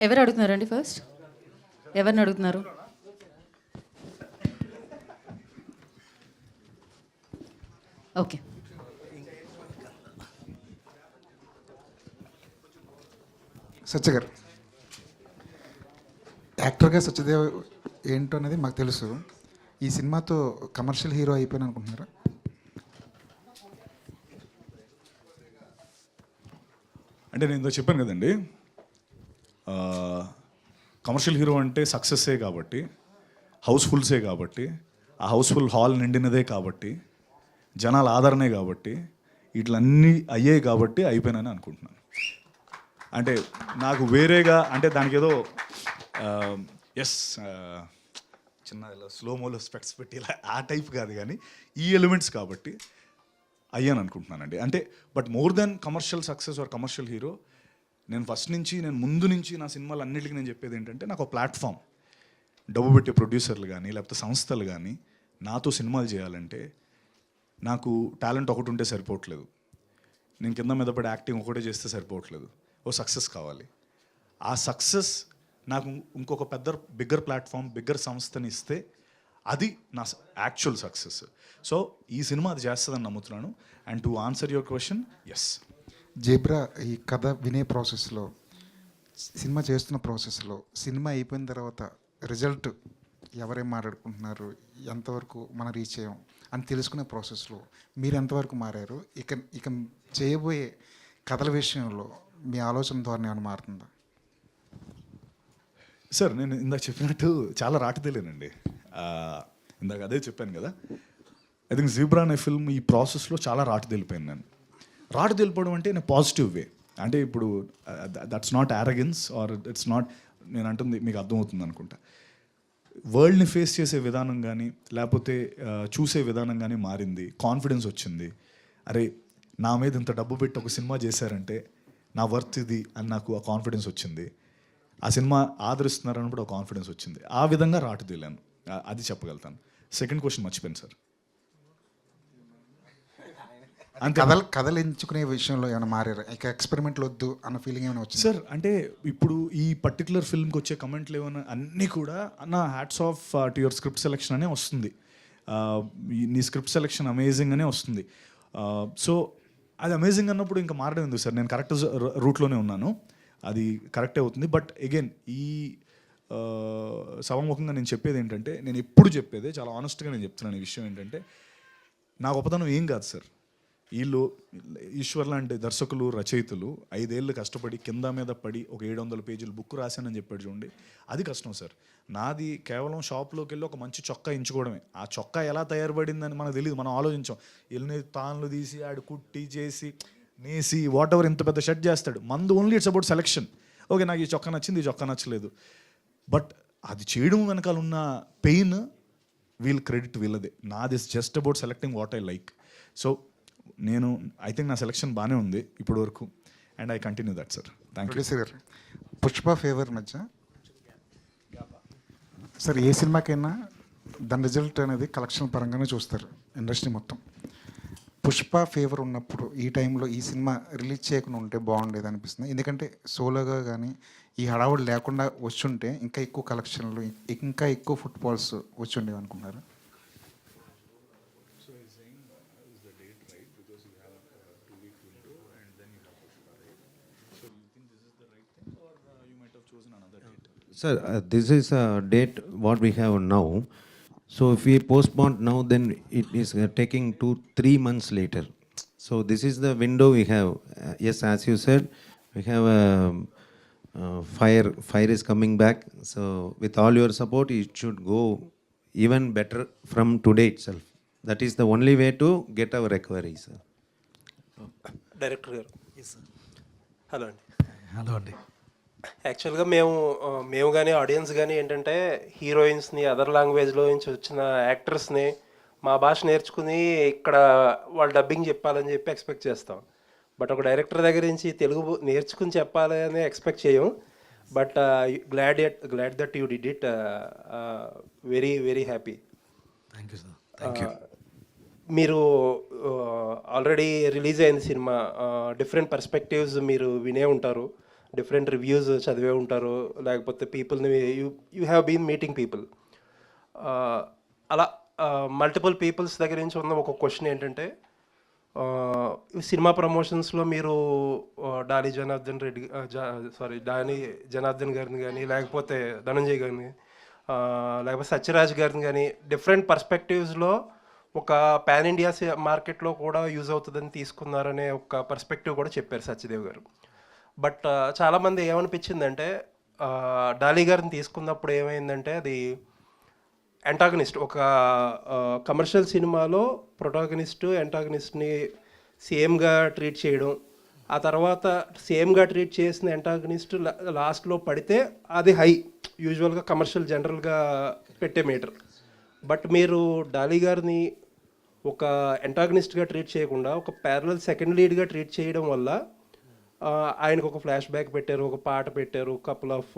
ఎవరు అడుగుతున్నారండి ఫస్ట్? ఎవరిని అడుగుతున్నారు ఓకే. సత్య గారు యాక్టర్గా సత్యదేవ్ ఏంటో అనేది మాకు తెలుసు. ఈ సినిమాతో కమర్షియల్ హీరో అయిపోయాను అనుకుంటున్నారా? అంటే నేను ఇందో చెప్పాను కదండి కమర్షియల్ హీరో అంటే సక్సెస్సే కాబట్టి హౌస్ఫుల్సే కాబట్టి ఆ హౌస్ఫుల్ హాల్ నిండినదే కాబట్టి జనాల ఆదరణే కాబట్టి వీటిలన్నీ అయ్యాయి కాబట్టి అయిపోయినని అనుకుంటున్నాను. అంటే నాకు వేరేగా అంటే దానికి ఏదో ఎస్ చిన్న ఇలా స్లోమోలో స్పెక్ట్స్ పెట్టి ఇలా ఆ టైప్ కాదు కానీ ఈ ఎలిమెంట్స్ కాబట్టి అయ్యాను అనుకుంటున్నానండి అంటే but more then commercial success or commercial hero నేను ఫస్ట్ నుంచి నేను ముందు నుంచి నా సినిమాలు అన్నిటికీ నేను చెప్పేది ఏంటంటే నాకు ఒక ప్లాట్ఫామ్ డబ్బు పెట్టే ప్రొడ్యూసర్లు కానీ లేకపోతే సంస్థలు కానీ నాతో సినిమాలు చేయాలంటే నాకు టాలెంట్ ఒకటి ఉంటే సరిపోవట్లేదు. నేను కింద మీద పడి యాక్టింగ్ ఒకటే చేస్తే సరిపోవట్లేదు. ఓ సక్సెస్ కావాలి. ఆ సక్సెస్ నాకు ఇంకొక పెద్ద బిగ్గర్ ప్లాట్ఫామ్ బిగ్గర్ సంస్థని ఇస్తే అది నా యాక్చువల్ సక్సెస్ సో ఈ సినిమా అది చేస్తుందని నమ్ముతున్నాను. And to answer your question yes Zebra ఈ కథ వినే ప్రాసెస్లో సినిమా చేస్తున్న ప్రాసెస్లో సినిమా అయిపోయిన తర్వాత రిజల్ట్ ఎవరేం మాట్లాడుకుంటున్నారు ఎంతవరకు మనం రీచ్ అయ్యాం అని తెలుసుకునే ప్రాసెస్లో మీరు ఎంతవరకు మారారు? ఇక ఇక చేయబోయే కథల విషయంలో మీ ఆలోచన ధోరణి ఏమైనా మారుతుందా? సార్ నేను ఇందాక చెప్పినట్టు చాలా రాకతేలేనండి. ఇందాక అదే చెప్పాను కదా. ఐ థింక్ జీబ్రా అనే ఫిల్మ్ ఈ ప్రాసెస్లో చాలా రాటదేలిపోయాను నేను రాటదేలిపోవడం అంటే నేను పాజిటివ్ వే అంటే ఇప్పుడు that's not arrogance or it's not నేను అంటుంది మీకు అర్థమవుతుంది అనుకుంటా. వరల్డ్ని ఫేస్ చేసే విధానం కానీ లేకపోతే uh, చూసే విధానం కానీ మారింది కాన్ఫిడెన్స్ వచ్చింది. అరే నా మీద ఇంత డబ్బు పెట్టి ఒక సినిమా చేశారంటే నా వర్త్ ఇది అని నాకు ఆ కాన్ఫిడెన్స్ వచ్చింది. ఆ సినిమా ఆదరిస్తున్నారని కూడా ఒక కాన్ఫిడెన్స్ వచ్చింది. ఆ విధంగా రాటు తెలియను అది చెప్పగలుగుతాను. సెకండ్ క్వశ్చన్ మర్చిపోయాను సార్ కథలు కథలు ఎంచుకునే విషయంలో ఏమైనా మారారా? ఇక ఎక్స్పెరిమెంట్లు వద్దు అన్న ఫీలింగ్ ఏమైనా వచ్చింది? సార్ అంటే ఇప్పుడు ఈ పర్టికులర్ ఫిల్మ్కి వచ్చే కమెంట్లు ఏమైనా అన్నీ కూడా నా hats off to your script selection అనే వస్తుంది. Uh, నీ స్క్రిప్ట్ సెలెక్షన్ అమేజింగ్ అనే వస్తుంది. సో అది అమేజింగ్ అన్నప్పుడు ఇంకా మారడం ఎందుకు సార్? నేను కరెక్ట్ రూట్లోనే ఉన్నాను. అది కరెక్టే అవుతుంది. బట్ అగైన్ ఈ uh, సభముఖంగా నేను చెప్పేది ఏంటంటే నేను ఎప్పుడు చెప్పేది చాలా ఆనెస్ట్గా నేను చెప్తున్నాను ఈ విషయం ఏంటంటే నా గొప్పతనం ఏం కాదు సార్. వీళ్ళు ఈశ్వర్ లాంటి దర్శకులు రచయితలు ఐదేళ్ళు కష్టపడి కింద మీద పడి ఒక ఏడు వందల పేజీలు బుక్ రాశానని చెప్పాడు చూడండి. అది కష్టం సార్. నాది కేవలం షాప్లోకి వెళ్ళి ఒక మంచి చొక్కా ఎంచుకోవడమే. ఆ చొక్కా ఎలా తయారుపడిందని మనకు తెలియదు మనం ఆలోచించాం. ఎల్ని తాన్లు తీసి ఆడు కుట్టి చేసి నేసి వాట్ ఎవర్ ఇంత పెద్ద షర్ట్ చేస్తాడు. మందు only it's about selection okay నాకు ఈ చొక్కా నచ్చింది ఈ చొక్కా నచ్చలేదు. బట్ అది చేయడం వెనకాల ఉన్న పెయిన్ వీల్ క్రెడిట్ వీళ్ళదే. నాది just about selecting what I like so నేను ఐ థింక్ నా సెలెక్షన్ బాగానే ఉంది ఇప్పటి వరకు and I continue that sir thank you sir గారు పుష్ప ఫేవర్ మధ్య సార్ ఏ సినిమాకైనా దాని రిజల్ట్ అనేది కలెక్షన్ పరంగానే చూస్తారు ఇండస్ట్రీ మొత్తం. పుష్ప ఫేవర్ ఉన్నప్పుడు ఈ టైంలో ఈ సినిమా రిలీజ్ చేయకుండా ఉంటే బాగుండేది అనిపిస్తుంది. ఎందుకంటే సోలోగా కానీ ఈ హడావుడు లేకుండా వచ్చుంటే ఇంకా ఎక్కువ కలెక్షన్లు ఇంకా ఎక్కువ ఫుట్బాల్స్ వచ్చి ఉండేవి అనుకున్నారు Sir, uh, this is a date what we have now. So if we postpone now, then it is uh, taking two, three months later. So this is the window we have. Uh, yes, as you said, we have um, uh, fire. Fire is coming back. So with all your support, it should go even better from today itself. That is the only way to get our recovery, sir. Director గారు hello అండి hello అండి యాక్చువల్గా మేము మేము కానీ audience కానీ ఏంటంటే హీరోయిన్స్ని other లాంగ్వేజ్లో నుంచి వచ్చిన యాక్టర్స్ని మా భాష నేర్చుకుని ఇక్కడ వాళ్ళు డబ్బింగ్ చెప్పాలని చెప్పి ఎక్స్పెక్ట్ చేస్తాం. బట్ ఒక డైరెక్టర్ దగ్గర నుంచి తెలుగు నేర్చుకుని చెప్పాలి అని ఎక్స్పెక్ట్ చేయం. But glad at glad that you did it very very happy thank you sir thank you మీరు ఆల్రెడీ రిలీజ్ అయింది సినిమా. డిఫరెంట్ పర్స్పెక్టివ్స్ మీరు వినే ఉంటారు. డిఫరెంట్ రివ్యూస్ చదివే ఉంటారు. లేకపోతే పీపుల్ని you you have been meeting people అలా uh, మల్టిపుల్ పీపుల్స్ దగ్గర నుంచి ఉన్న ఒక క్వశ్చన్ ఏంటంటే uh, ఈ సినిమా ప్రమోషన్స్లో మీరు uh, డానీ డాలి జనార్దన్ రెడ్డి సారీ డానీ జనార్దన్ గారిని కానీ లేకపోతే ధనంజయ్ గారిని లేకపోతే సత్యరాజ్ గారిని కానీ డిఫరెంట్ పర్స్పెక్టివ్స్లో ఒక పాన్ ఇండియా మార్కెట్లో కూడా యూజ్ అవుతుందని తీసుకున్నారనే ఒక పర్స్పెక్టివ్ కూడా చెప్పారు సత్యదేవ్ గారు. బట్ చాలామంది ఏమనిపించిందంటే ఆ, డాలీ గారిని తీసుకున్నప్పుడు ఏమైందంటే అది యాంటాగనిస్ట్ ఒక కమర్షియల్ సినిమాలో ప్రొటాగనిస్ట్ యాంటాగనిస్ట్ని సేమ్గా ట్రీట్ చేయడం. ఆ తర్వాత సేమ్గా ట్రీట్ చేసిన యాంటాగనిస్ట్ లాస్ట్లో పడితే అది హై యూజువల్గా కమర్షియల్ జనరల్గా పెట్టే మీటర్ బట్ మీరు డాలీ గారిని ఒక యాంటాగనిస్ట్గా ట్రీట్ చేయకుండా ఒక ప్యారలల్ సెకండ్ లీడ్గా ట్రీట్ చేయడం వల్ల ఆయనకు ఒక ఫ్లాష్ బ్యాక్ పెట్టారు ఒక పాట పెట్టారు కపుల్ ఆఫ్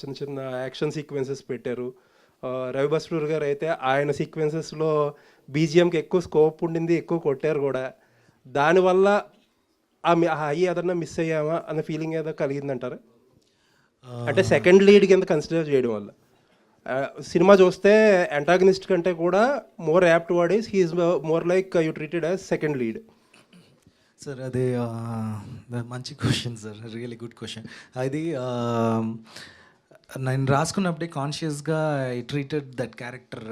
చిన్న చిన్న యాక్షన్ సీక్వెన్సెస్ పెట్టారు. రవి బస్రూర్ గారు అయితే ఆయన సీక్వెన్సెస్లో బీజిఎంకి ఎక్కువ స్కోప్ ఉండింది ఎక్కువ కొట్టారు కూడా. దానివల్ల ఆ హై ఏదన్నా మిస్ అయ్యామా అన్న ఫీలింగ్ ఏదో కలిగిందంటారా? అంటే సెకండ్ లీడ్ కింద కన్సిడర్ చేయడం వల్ల. సినిమా చూస్తే అంటాగనిస్ట్ కంటే కూడా more apt word is he's more like you treated as second lead sir అది మంచి question sir really good question అది నేను రాసుకున్నప్పుడే కాన్షియస్గా I treated that character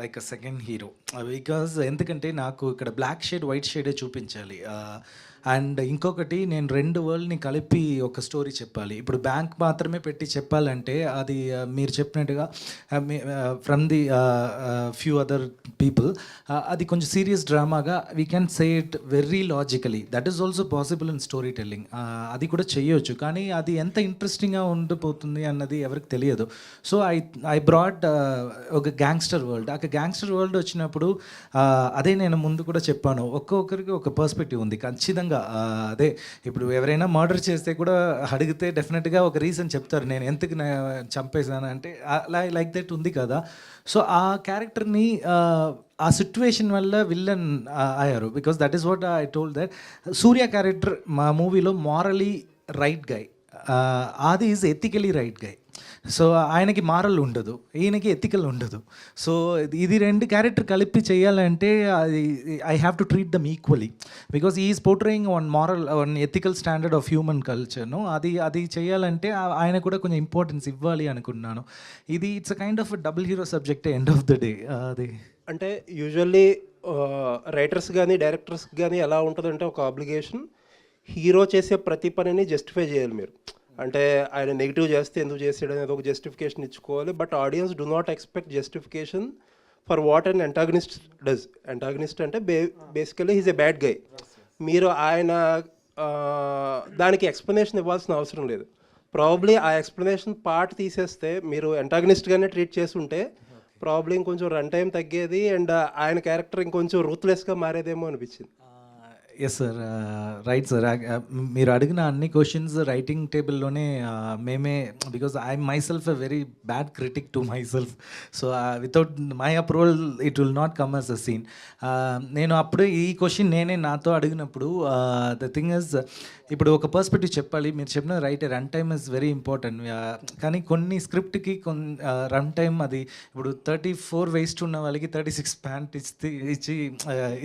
like a second hero because ఎందుకంటే నాకు ఇక్కడ బ్లాక్ షేడ్ వైట్ షేడే చూపించాలి. అండ్ ఇంకొకటి నేను రెండు వరల్డ్ని కలిపి ఒక స్టోరీ చెప్పాలి. ఇప్పుడు బ్యాంక్ మాత్రమే పెట్టి చెప్పాలంటే అది మీరు చెప్పినట్టుగా from the few other people అది కొంచెం serious డ్రామాగా we can say it very logically that is also possible in story telling అది కూడా చేయొచ్చు. కానీ అది ఎంత ఇంట్రెస్టింగ్గా ఉండిపోతుంది అన్నది ఎవరికి తెలియదు. సో ఐ ఐ బ్రాడ్ ఒక గ్యాంగ్స్టర్ వరల్డ్ ఆ గ్యాంగ్స్టర్ వరల్డ్ వచ్చినప్పుడు అదే నేను ముందు కూడా చెప్పాను. ఒక్కొక్కరికి ఒక పర్స్పెక్టివ్ ఉంది. ఖచ్చితంగా అదే ఇప్పుడు ఎవరైనా మర్డర్ చేస్తే కూడా అడిగితే డెఫినెట్గా ఒక రీజన్ చెప్తారు. నేను ఎందుకు చంపేశాను అంటే అలా లైక్ దట్ ఉంది కదా. సో ఆ క్యారెక్టర్ని ఆ సిచ్యువేషన్ వల్ల విల్లన్ అయ్యారు. Because that is what I told that Surya character మా మూవీలో morally right guy Aadi is ethically right guy so ఆయనకి మారల్ ఉండదు ఈయనకి ఎథికల్ ఉండదు. సో ఇది రెండు క్యారెక్టర్ కలిపి చేయాలంటే I have to treat them equally because is portraying one moral one ethical standard of human కల్చర్ను అది అది చేయాలంటే ఆయన కూడా కొంచెం ఇంపార్టెన్స్ ఇవ్వాలి అనుకున్నాను. ఇది it's a kind of double hero subject end of the day అది. అంటే యూజువల్లీ రైటర్స్ కానీ డైరెక్టర్స్ కానీ ఎలా ఉంటుందంటే ఒక అబ్లిగేషన్ హీరో చేసే ప్రతి పనిని జస్టిఫై చేయాలి మీరు. అంటే ఆయన నెగిటివ్ చేస్తే ఎందుకు చేసాడు అనేది ఒక జస్టిఫికేషన్ ఇచ్చుకోవాలి. But audience do not expect justification for what and antagonist does antagonist అంటే బే basically he's a bad guy మీరు ఆయన దానికి ఎక్స్ప్లెనేషన్ ఇవ్వాల్సిన అవసరం లేదు. ప్రాబ్లీ ఆ ఎక్స్ప్లెనేషన్ పార్ట్ తీసేస్తే మీరు అంటాగనిస్ట్గానే ట్రీట్ చేసి ఉంటే ప్రాబ్లీ ఇంకొంచెం రన్ టైం తగ్గేది అండ్ ఆయన క్యారెక్టర్ ఇంకొంచెం రూత్లెస్గా మారేదేమో అనిపించింది. ఎస్ సార్ రైట్ సార్ మీరు అడిగిన అన్ని క్వశ్చన్స్ రైటింగ్ టేబుల్లోనే మేమే because I myself a very bad critic to myself so without my approval it will not come as a scene నేను అప్పుడు ఈ క్వశ్చన్ నేనే నాతో అడిగినప్పుడు ద థింగ్ ఇస్ ఇప్పుడు ఒక పర్స్పెక్టివ్ చెప్పాలి. మీరు చెప్పిన right run time is very important కానీ కొన్ని స్క్రిప్ట్కి కొన్ని రన్ టైం అది ఇప్పుడు థర్టీ ఫోర్ వేస్ట్ ఉన్న వాళ్ళకి థర్టీ సిక్స్ ప్యాంట్ ఇచ్చి ఇచ్చి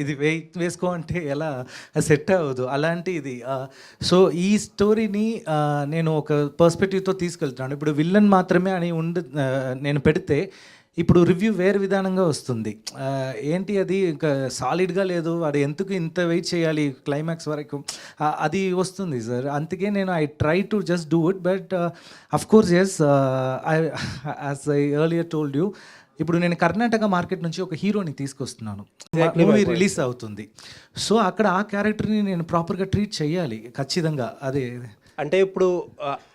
ఇది వే వేసుకో అంటే ఎలా సెట్ అవ్వదు. అలాంటి ఇది సో ఈ స్టోరీని నేను ఒక పర్స్పెక్టివ్తో తీసుకెళ్తున్నాను. ఇప్పుడు విల్లన్ మాత్రమే అని ఉండి నేను పెడితే ఇప్పుడు రివ్యూ వేరే విధానంగా వస్తుంది. ఏంటి అది? ఇంకా సాలిడ్గా లేదు. అది ఎందుకు ఇంత వెయిట్ చేయాలి? క్లైమాక్స్ వరకు. అది వస్తుంది సార్ అందుకే నేను I try to just do it but of course yes I as I earlier told you ఇప్పుడు నేను కర్ణాటక మార్కెట్ నుంచి ఒక హీరోని తీసుకొస్తున్నాను. మూవీ రిలీజ్ అవుతుంది. సో అక్కడ ఆ క్యారెక్టర్ని నేను ప్రాపర్గా ట్రీట్ చేయాలి ఖచ్చితంగా. అదే అంటే ఇప్పుడు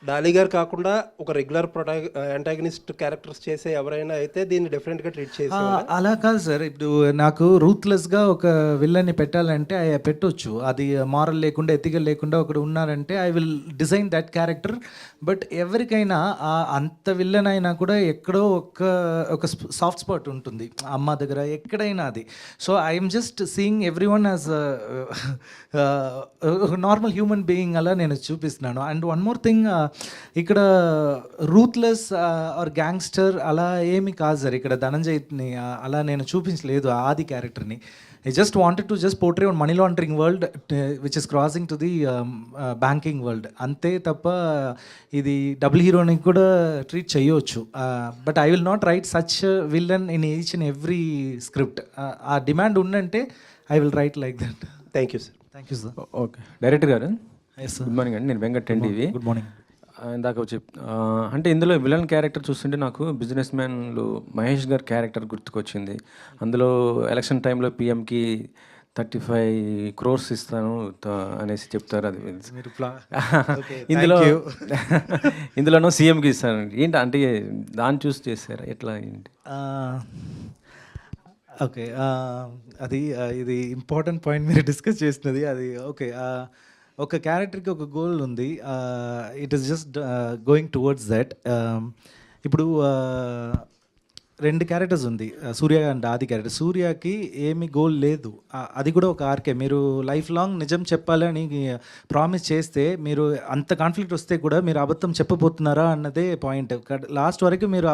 డాలీ గారు కాకుండా ఒక రెగ్యులర్ ప్రొటా యాంటాగనిస్ట్ క్యారెక్టర్స్ చేసే ఎవరైనా అయితే దీన్ని డిఫరెంట్గా ట్రీట్ చేసి అలా కాదు సార్. ఇప్పుడు నాకు రూత్లెస్గా ఒక విల్లన్ని పెట్టాలంటే ఐ పెట్టొచ్చు. అది మారల్ లేకుండా ఎథికల్ లేకుండా ఒకడు ఉన్నారంటే I will design that character. But ఎవరికైనా ఆ అంత విల్లన్ అయినా కూడా ఎక్కడో ఒక ఒక సాఫ్ట్ స్పాట్ ఉంటుంది. అమ్మ దగ్గర ఎక్కడైనా అది. So I'm just seeing everyone as normal human being అలా నేను చూపిస్తున్నాను. అనుకుంటున్నాను. అండ్ వన్ మోర్ థింగ్ ఇక్కడ రూత్లెస్ ఆర్ గ్యాంగ్స్టర్ అలా ఏమి కాదు సార్. ఇక్కడ ధనంజయ్ని uh, అలా నేను చూపించలేదు ఆది క్యారెక్టర్ని I just wanted to just portray on money laundering world which is crossing to the banking world అంతే తప్ప ఇది డబుల్ హీరోని కూడా ట్రీట్ చేయవచ్చు. But I will not write such villain in each and every script ఆ demand ఉందంటే I will write like that thank you sir thank you sir okay director గారు? Good morning అండి. నేను వెంకట్ టీవీ గుడ్ మార్నింగ్ ఇందాక చెప్ అంటే ఇందులో villain character చూస్తుంటే నాకు బిజినెస్ మ్యాన్లు మహేష్ గారి క్యారెక్టర్ గుర్తుకొచ్చింది. అందులో ఎలక్షన్ టైంలో పిఎంకి థర్టీ ఫైవ్ క్రోర్స్ ఇస్తాను అనేసి చెప్తారు. అది ఇందులో ఇందులోనూ సీఎంకి ఇస్తాను. ఏంటి అంటే దాన్ని చూసి చేశారు? ఎట్లా ఏంటి? ఓకే అది ఇది ఇంపార్టెంట్ పాయింట్ మీరు డిస్కస్ చేసినది. అది ఓకే ఒక క్యారెక్టర్కి ఒక గోల్ ఉంది. It is just going towards that ఇప్పుడు రెండు క్యారెక్టర్స్ ఉంది. సూర్య అండ్ ఆది క్యారెక్టర్ సూర్యకి ఏమి గోల్ లేదు. అది కూడా ఒక ఆర్కే. మీరు లైఫ్ లాంగ్ నిజం చెప్పాలని ప్రామిస్ చేస్తే మీరు అంత కాన్ఫ్లిక్ట్ వస్తే కూడా మీరు అబద్ధం చెప్పబోతున్నారా అన్నదే పాయింట్ లాస్ట్ వరకు మీరు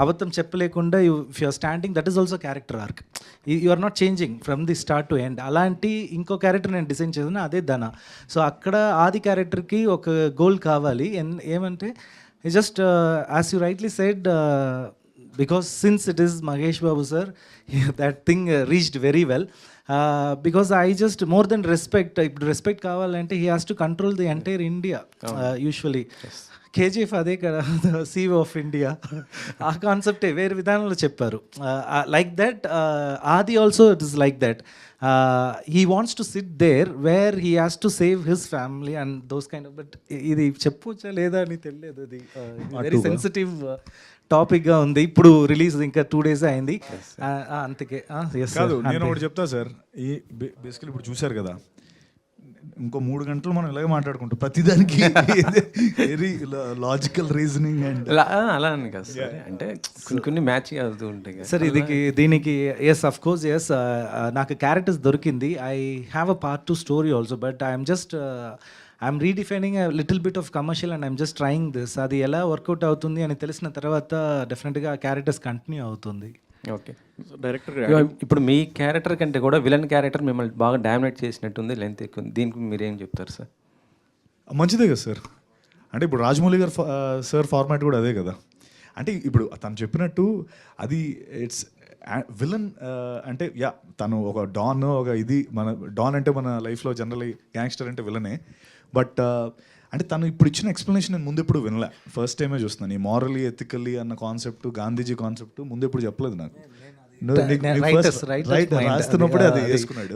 అబద్ధం చెప్పలేకుండా you you're standing that is also character arc you are not changing from the start to end అలాంటి ఇంకో క్యారెక్టర్ నేను డిజైన్ చేసిన అదే ధన. సో అక్కడ ఆది క్యారెక్టర్కి ఒక గోల్ కావాలి. ఎన్- ఏమంటే just as you rightly said because since it is Mahesh Babu sir, that thing uh, reached very well. Uh, because I just more than respect, ఇప్పుడు respect కావాలంటే he has to control the entire India uh, usually. KGF అదే కదా CO of India ఆ కాన్సెప్టే వేరే విధానంలో చెప్పారు. Like that Aadi also it is like that he wants to sit there where he has to save his family and those kind of but ఇది చెప్పవచ్చా లేదా అని తెలియదు అది. వెరీ సెన్సిటివ్ టాపిక్గా ఉంది. ఇప్పుడు రిలీజ్ ఇంకా టూ డేస్ అయింది. అంతకే కాదు నేను ఒకటి చెప్తా సార్ ఈ బేసికలీ ఇప్పుడు చూశారు కదా ఇంకో మూడు గంటలు మనం ఇలాగే మాట్లాడుకుంటాం. ప్రతిదానికి వెరీ లాజికల్ రీజనింగ్ అండ్ అలా అలా అని కాదు సార్. అంటే కొన్ని కొన్ని మ్యాచ్ అవుతూ ఉంటాయి. సార్ ఇది దీనికి ఎస్ అఫ్ కోర్స్ ఎస్ నాకు క్యారెక్టర్స్ దొరికింది. I have a part two story also but I'm just I'm redefining little bit of commercial and I'm just trying this అది ఎలా వర్కౌట్ అవుతుంది అని తెలిసిన తర్వాత డెఫినెట్గా ఆ క్యారెక్టర్స్ కంటిన్యూ అవుతుంది. ఓకే. డైరెక్టర్ ఇప్పుడు మీ క్యారెక్టర్ కంటే కూడా విలన్ క్యారెక్టర్ మిమ్మల్ని బాగా డామినేట్ చేసినట్టుంది లెంత్ ఎక్కువ. దీనికి మీరు ఏం చెప్తారు సార్ మంచిదే కదా సార్ అంటే ఇప్పుడు రాజమౌళి గారు సార్ ఫార్మాట్ కూడా అదే కదా. అంటే ఇప్పుడు తను చెప్పినట్టు అది ఇట్స్ విలన్ అంటే యా తను ఒక డాన్ ఒక ఇది మన డాన్ అంటే మన లైఫ్లో జనరలీ గ్యాంగ్స్టర్ అంటే విలనే బట్ అంటే తను ఇప్పుడు ఇచ్చిన ఎక్స్ప్లెనేషన్ నేను ముందు ఎప్పుడు వినలే ఫస్ట్ టైమే చూస్తున్నాను ఈ మారలీ ఎథికల్లీ అన్న కాన్సెప్ట్ గాంధీజీ కాన్సెప్ట్ ముందు ఎప్పుడు చెప్పలేదు నాకు. రాస్తున్నప్పుడే అది. వేసుకున్నాడు.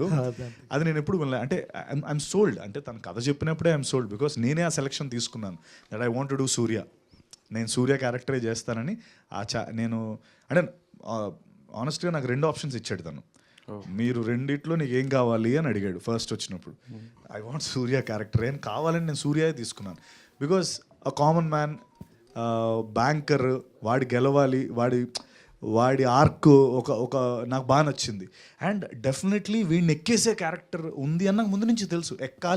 అది నేను ఎప్పుడు వినలే. అంటే ఐఎమ్ సోల్డ్ అంటే తన కథ చెప్పినప్పుడే ఐఎమ్ సోల్డ్ బికాస్ నేనే ఆ సెలక్షన్ తీసుకున్నాను. That I want do Surya నేను సూర్య క్యారెక్టరే చేస్తానని ఆ చా నేను అంటే ఆనెస్ట్గా నాకు రెండు ఆప్షన్స్ ఇచ్చాడు తను. మీరు రెండిట్లో నీకు ఏం కావాలి అని అడిగాడు ఫస్ట్ వచ్చినప్పుడు. ఐ వాంట్ సూర్య క్యారెక్టర్ ఏం కావాలని నేను సూర్య తీసుకున్నాను. Because a common man banker వాడి గెలవాలి వాడి వాడి ఆర్క్ ఒక ఒక నాకు బాగా నచ్చింది. అండ్ డెఫినెట్లీ వీడిని ఎక్కేసే క్యారెక్టర్ ఉంది అన్న ముందు నుంచి తెలుసు. ఎక్కాలి